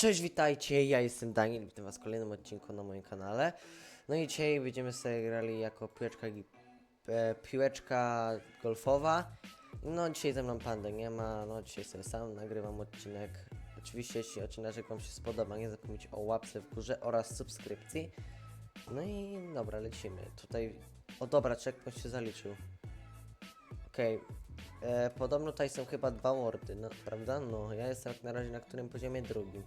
Cześć, witajcie, ja jestem Daniel, witam was w kolejnym odcinku na moim kanale. No i dzisiaj będziemy sobie grali jako piłeczka, e, piłeczka golfowa. No dzisiaj ze mną pandy nie ma, no dzisiaj sobie sam nagrywam odcinek. Oczywiście jeśli odcinek wam się spodoba, nie zapomnijcie o łapce w górze oraz subskrypcji. No i dobra, lecimy. Tutaj, o dobra, checkpoint się zaliczył. Okej, E, podobno tutaj są chyba dwa wordy, no, prawda? No, ja jestem jak na razie na którym poziomie drugim.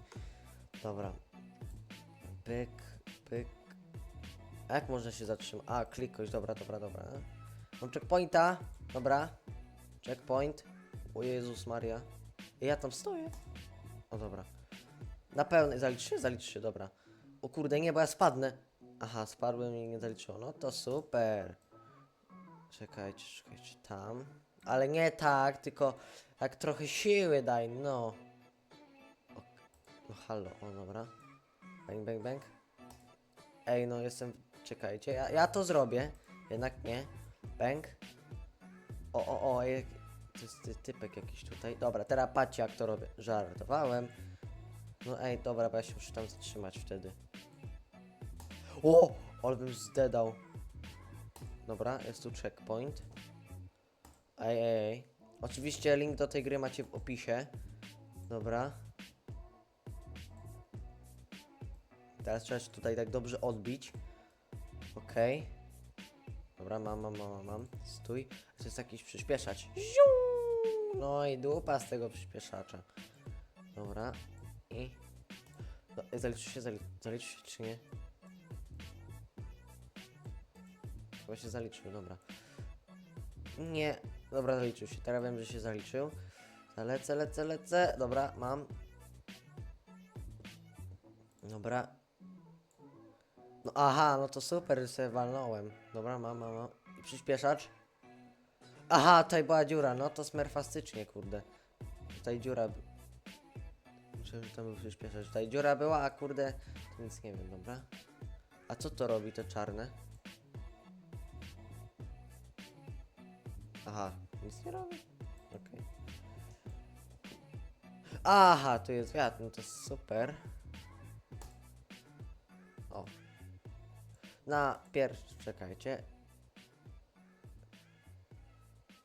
Dobra. Pyk, pyk. A jak można się zatrzymać? A, kliknąć, dobra, dobra, dobra. Mam checkpointa, dobra. Checkpoint. O Jezus Maria. I ja tam stoję. O, dobra. Na pełnej, zalicz się? Zalicz się, dobra. O kurde, nie, bo ja spadnę. Aha, spadłem i nie. No to super. Czekajcie, czekajcie, tam. Ale nie tak, tylko tak trochę siły daj, no. No halo, o dobra. Bang, bang, bang. Ej, no jestem, czekajcie, ja, ja to zrobię. Jednak nie. Bang. O, o, o, ej, to jest ty, typek jakiś tutaj. Dobra, teraz patrzcie jak to robię. Żartowałem. No ej, dobra, bo ja się muszę tam zatrzymać wtedy. O, ale bym zdedał. Dobra, jest tu checkpoint. Ej. Oczywiście link do tej gry macie w opisie. Dobra. Teraz trzeba się tutaj tak dobrze odbić. Okej. Dobra, mam, mam, mam, mam. Stój. To jest jakiś przyspieszacz. No i dupa z tego przyspieszacza. Dobra. I... No, zaliczy się, zali zaliczy się czy nie? Chyba się zaliczył, dobra. Nie. Dobra, zaliczył się. Teraz wiem, że się zaliczył. Lecę, lecę, lecę. Dobra, mam. Dobra. No aha, no to super, że sobie walnąłem. Dobra, mam, mam, mam. I przyspieszacz. Aha, tutaj była dziura. No to smerfastycznie, kurde. Tutaj dziura... by- Czym tam był przyspieszacz? Tutaj dziura była, a kurde... Nic nie wiem, dobra. A co to robi, to czarne? Aha, nic nie robi? Okej. Aha, tu jest wiatr, no to super. O. Na pierwszy, czekajcie.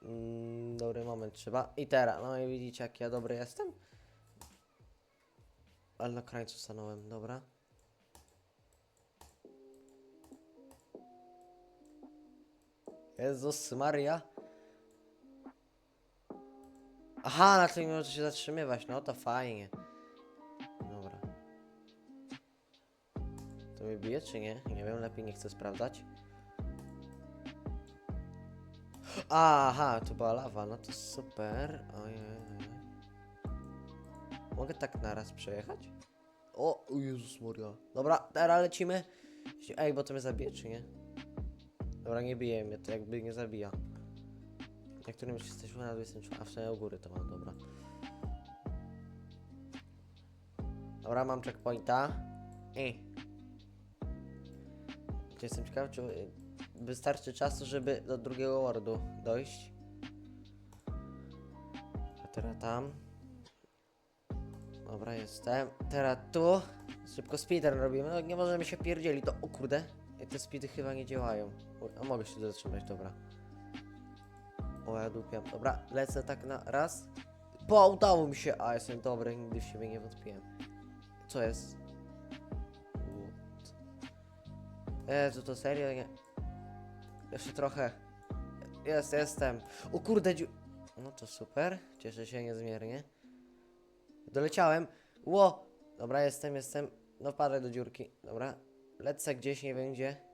Mm, dobry moment trzeba. I teraz, no i widzicie jak ja dobry jestem? Ale na krańcu stanąłem, dobra. Jezus Maria. Aha, na tym może się zatrzymywać, no to fajnie. Dobra. To mnie bije czy nie? Nie wiem, lepiej nie chcę sprawdzać. Aha, tu była lawa, no to super. Ojej. Mogę tak naraz przejechać? O, o Jezus Maria. Dobra, teraz lecimy. Ej, bo to mnie zabije, czy nie? Dobra, nie bije mnie, to jakby nie zabija. Na którym jesteśmy na 24, a w sumie u góry to mam, dobra. Dobra, mam checkpointa. I. Jestem ciekawy, czy y, wystarczy czasu, żeby do drugiego wardu dojść. A teraz tam. Dobra, jestem. Teraz tu. Szybko speedrun robimy. No nie możemy się pierdzieli. To, o kurde. Te speedy chyba nie działają. O, mogę się zatrzymać, dobra. O, ja dupiam. Dobra, lecę tak na raz. Bo udało mi się. A, jestem dobry, nigdy w siebie nie wątpiłem. Co jest? What? Jezu, to serio? Nie. Jeszcze trochę. Jest, jestem. O kurde, dziu... No to super. Cieszę się niezmiernie. Doleciałem. Ło! Dobra, jestem, jestem. No wpadaj do dziurki. Dobra. Lecę gdzieś, nie wiem gdzie.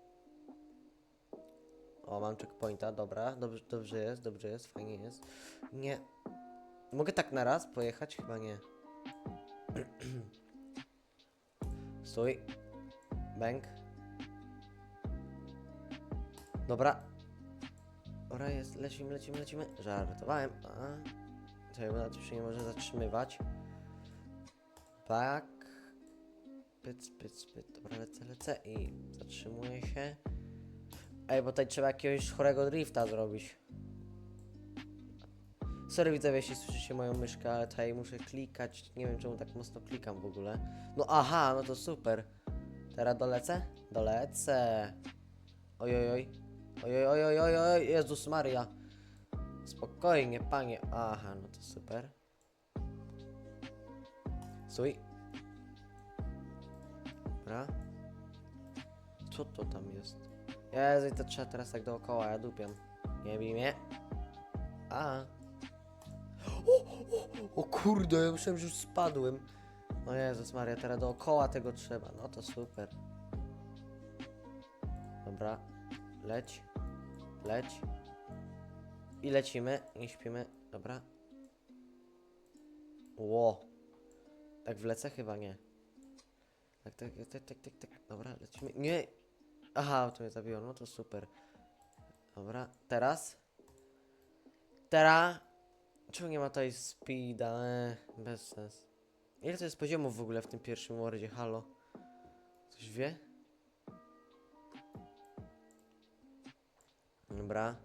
O, mam checkpointa, dobra. Dobrze, dobrze jest, dobrze jest, fajnie jest. Nie. Mogę tak na raz pojechać? Chyba nie. Stój. Bęk. Dobra. Dobra, jest, lecimy, lecimy, lecimy. Żartowałem. A. Czekaj, bo się nie może zatrzymywać. Back. Pyc, pyc, pyc. Dobra, lecę, lecę i zatrzymuję się. Ej, bo tutaj trzeba jakiegoś chorego drifta zrobić. Sorry widzowie, jeśli słyszycie moją myszkę, ale tutaj muszę klikać. Nie wiem czemu tak mocno klikam w ogóle. No aha, no to super. Teraz dolecę? Dolecę. Ojojoj. Ojoj, oj, oj, oj, Jezus Maria. Spokojnie, panie. Aha, no to super. Stój. Dobra. Co to tam jest? Jezu, to trzeba teraz tak dookoła, ja dupiam. Nie bij mnie. A. O, o, o kurde, ja myślałem, że już spadłem. No Jezus Maria, teraz dookoła tego trzeba. No to super. Dobra. Leć. Leć. I lecimy, nie śpimy. Dobra. Ło. Tak wlecę? Chyba nie. Tak, tak, tak, tak, tak, tak. Dobra, lecimy. Nie. Aha, to mnie zabiło. No to super. Dobra, teraz. Teraz. Czemu nie ma tutaj speeda? Eee, bez sens. Ile to jest poziomów w ogóle w tym pierwszym wordzie? Halo? Ktoś wie? Dobra.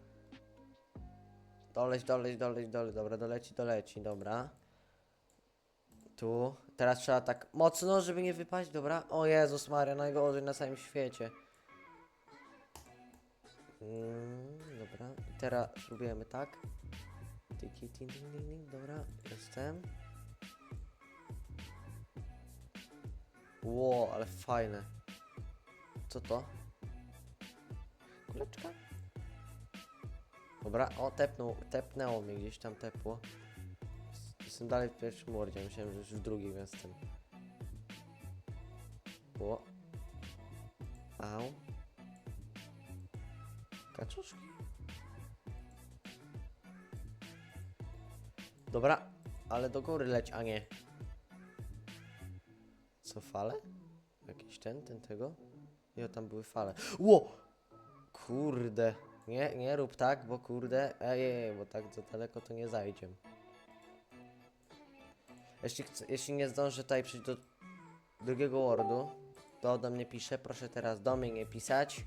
Doleć, doleć, doleć, doleć. Dobra, doleci, doleci, dobra. Tu. Teraz trzeba tak mocno, żeby nie wypaść, dobra? O Jezus Maria, najgorzej na całym świecie. Dobra. Teraz spróbujemy tak. Tiki, tin, tin, tin, tin. Dobra, jestem. Ło, ale fajne. Co to? Kuleczka? Dobra, o, tepnął, tepnęło gdzieś tam tepło. Jestem dalej w pierwszym mordzie, myślałem, że już w drugim jestem. Dobra, ale do góry leć, a nie. Co, fale? Jakiś ten, ten tego? Jo, tam były fale. Ło! Kurde. Nie, nie rób tak, bo kurde. Ej, bo tak za daleko to nie zajdziemy. Jeśli, chcę, jeśli nie zdążę tutaj przyjść do drugiego wordu, to do mnie pisze. Proszę teraz do mnie nie pisać.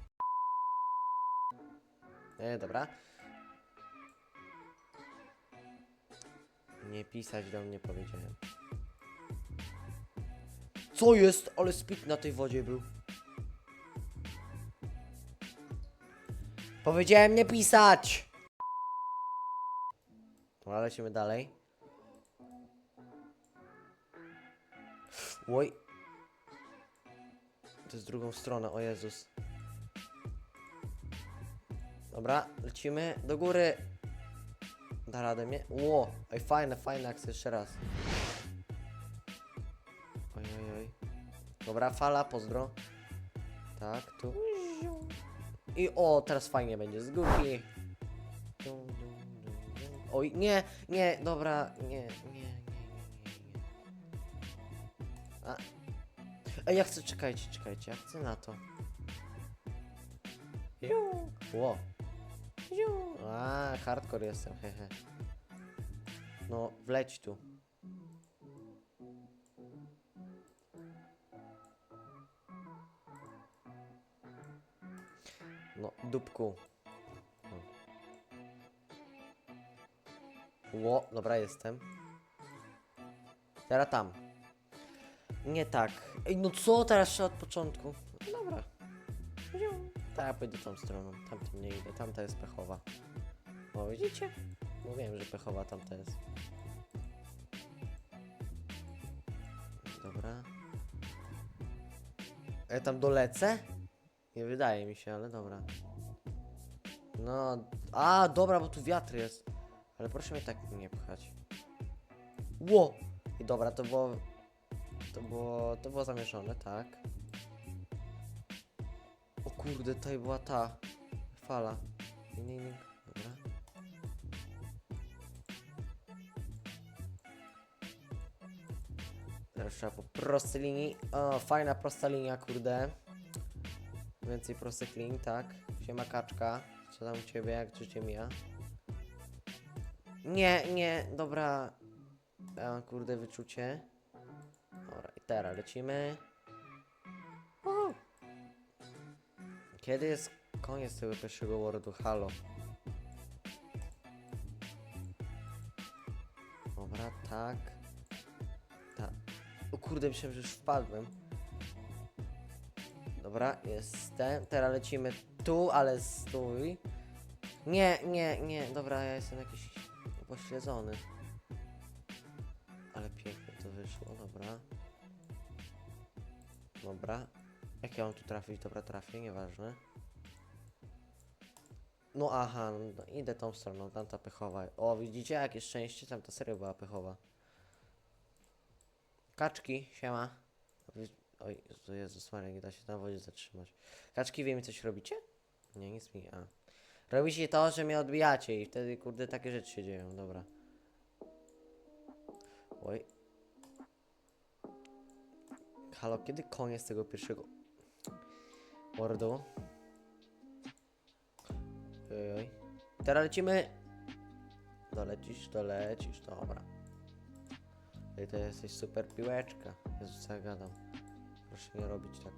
Nie, dobra. Nie pisać do mnie powiedziałem. Co jest? Ale speed na tej wodzie był. Powiedziałem nie pisać! Dobra, lecimy dalej. Oj. To jest drugą stronę, o Jezus. Dobra, lecimy do góry. Da radę mnie? Ło, oj fajne, fajne akcje jeszcze raz. Oj, oj, oj. Dobra, fala, pozdro. Tak, tu. I o, teraz fajnie będzie z górki. Oj, nie, nie, dobra, nie, nie, nie, nie, nie. A. Ej, ja chcę, czekajcie, czekajcie, ja chcę na to. Ło. Ju. A, hardcore jestem, hehe. No, wleć tu. No, dupku. Ło, dobra, jestem. Teraz tam. Nie tak. Ej, no co teraz od początku? Ja pójdę tą stroną. Tamtym nie idę. Tamta jest pechowa. O, widzicie? Mówiłem, że pechowa tamta jest. Dobra. Ja tam dolecę? Nie wydaje mi się, ale dobra. No, a dobra, bo tu wiatr jest. Ale proszę mnie tak nie pchać. Ło! I dobra, to było... To było... To było zamieszane, tak. Kurde, tutaj była ta... Fala. Nie, nie. Dobra. Teraz trzeba po prostej linii. O, fajna prosta linia, kurde. Więcej prostych linii, tak. Siema kaczka. Co tam u ciebie, jak życie mija? Nie, nie, dobra. Kurde, wyczucie. Dobra, i teraz lecimy. Kiedy jest koniec tego pierwszego wordu? Halo. tak. Tak. O kurde, myślałem, że już wpadłem. Dobra, jestem. Teraz lecimy tu, ale stój. Nie, nie, nie. Dobra, ja jestem jakiś pośledzony. Ale pięknie to wyszło, dobra. Dobra. Jak ja mam tu trafić? Dobra, trafię, nieważne. No aha, no, idę tą stroną, tamta pechowa. O, widzicie, jakie szczęście, tam ta serio była pechowa. Kaczki, siema. Oj, Jezu, Jezus Maria, nie da się na wodzie zatrzymać. Kaczki, wy mi coś robicie? Nie, nic mi, a. Robicie to, że mnie odbijacie i wtedy, kurde, takie rzeczy się dzieją, dobra. Oj. Halo, kiedy koniec tego pierwszego mordu? Oj, oj. Teraz lecimy. Dolecisz, dolecisz, dobra. Ej, to jesteś super piłeczka. Jezu, co ja gadam. Proszę nie robić tak.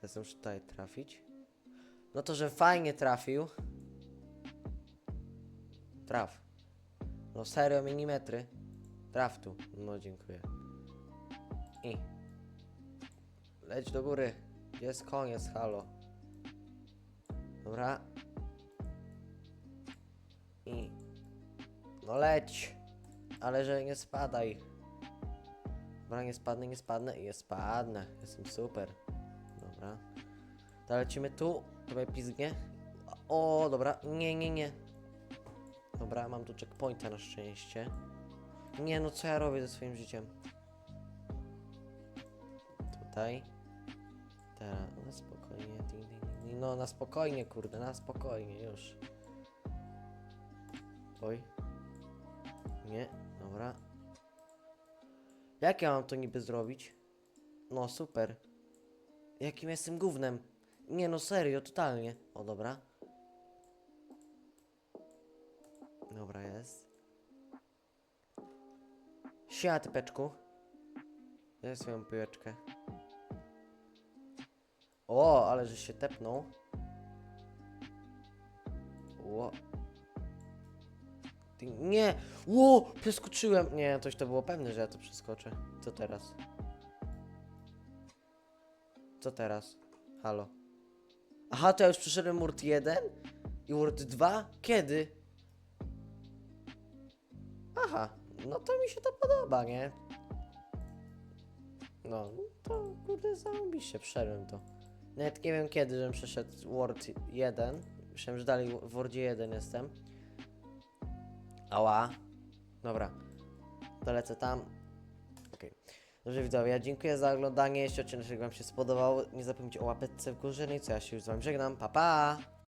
Teraz muszę tutaj trafić. No to, że fajnie trafił. Traf. No serio, milimetry. Traf tu. No dziękuję. Leć do góry. Jest koniec, halo. Dobra. I. No leć. Ale że nie spadaj. Dobra, nie spadnę, nie spadnę. I spadnę. Jestem super. Dobra. To lecimy tu. Tutaj pizgnie. O, dobra. Nie, nie, nie. Dobra, mam tu checkpointa na szczęście. Nie, no co ja robię ze swoim życiem? Tutaj. Teraz, na spokojnie. Ding, ding, ding. No, na spokojnie, kurde, na spokojnie, już. Oj. Nie, dobra. Jak ja mam to niby zrobić? No, super. Jakim jestem gównem? Nie no, serio, totalnie. O, dobra. Dobra, jest. Siema, typeczku. Daj swoją piłeczkę. O, ale że się tepnął. Ło. Nie! Ło! Przeskoczyłem! Nie, toś to było pewne, że ja to przeskoczę. Co teraz? Co teraz? Halo. Aha, to ja już przeszedłem Word 1 i Word 2? Kiedy? Aha, no to mi się to podoba, nie? No, to kurde zarobiście, przeszedłem to. Nawet nie wiem kiedy, żebym przeszedł Word 1. Myślałem, że dalej w Wordzie 1 jestem. Ała. Dobra. To lecę tam. Okej. Dobrze widzowie, ja dziękuję za oglądanie. Jeśli odcinek Wam się spodobał, nie zapomnijcie o łapeczce w górze. No i co, ja się już z Wami żegnam. Pa, pa!